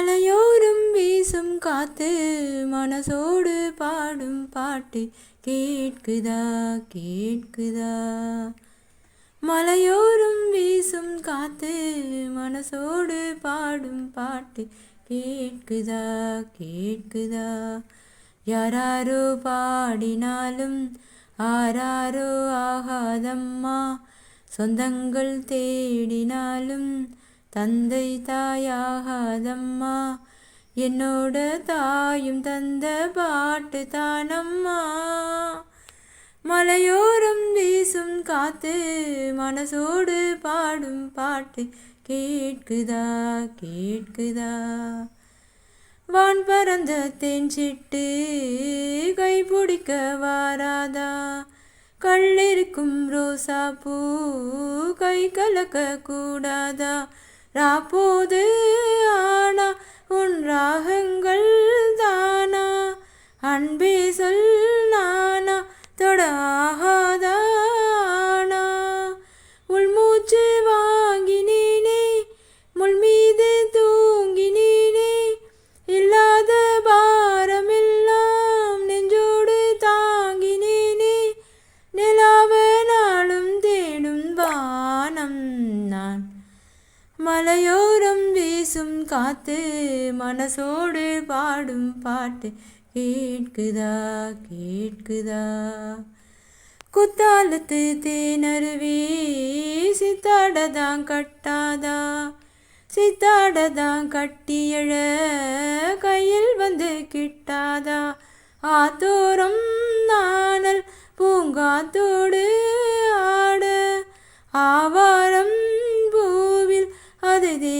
மலையோரும் வீசும் காத்து மனசோடு பாடும் பாட்டு கேட்குதா கேட்குதா? மலையோரும் வீசும் காத்து மனசோடு பாடும் பாட்டு கேட்குதா கேட்குதா? யாராரோ பாடினாலும் ஆராரோ ஆகாதம்மா. சொந்தங்கள் தேடினாலும் தந்தை தாயாகாதம்மா. என்னோட தாயும் தந்த பாட்டு தானம்மா. மலையோரம் வீசும் காத்து மனசோடு பாடும் பாட்டு கேட்குதா கேட்குதா. வான் பறந்த தேன் கை பிடிக்க வாராதா. கள்ளிருக்கும் ரோசா பூ கை கலக்க கூடாதா ராப்போது ஆனா உன் ராகங்கள் தானா? அன்பே சொல் நானா தொட ஆகாதானா வீசும் காத்து மனசோடு பாடும் பாட்டு கேட்குதா கேட்குதா? குத்தாலத்து தேனருவி சித்தாடதான் கட்டாதா? சித்தாடதான் கட்டியழ கையில் வந்து கிட்டாதா? ஆத்தோரம் நானல் பூங்காத்தோடு ஆட ஆவாரம் பூவில் அது தேவாரம்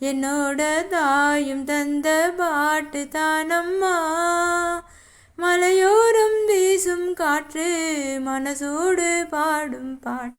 என்னோட தாயும் தந்த பாட்டு தானம்மா. மலையோரம் வீசும் காற்று மனசோடு பாடும் பாட்டு.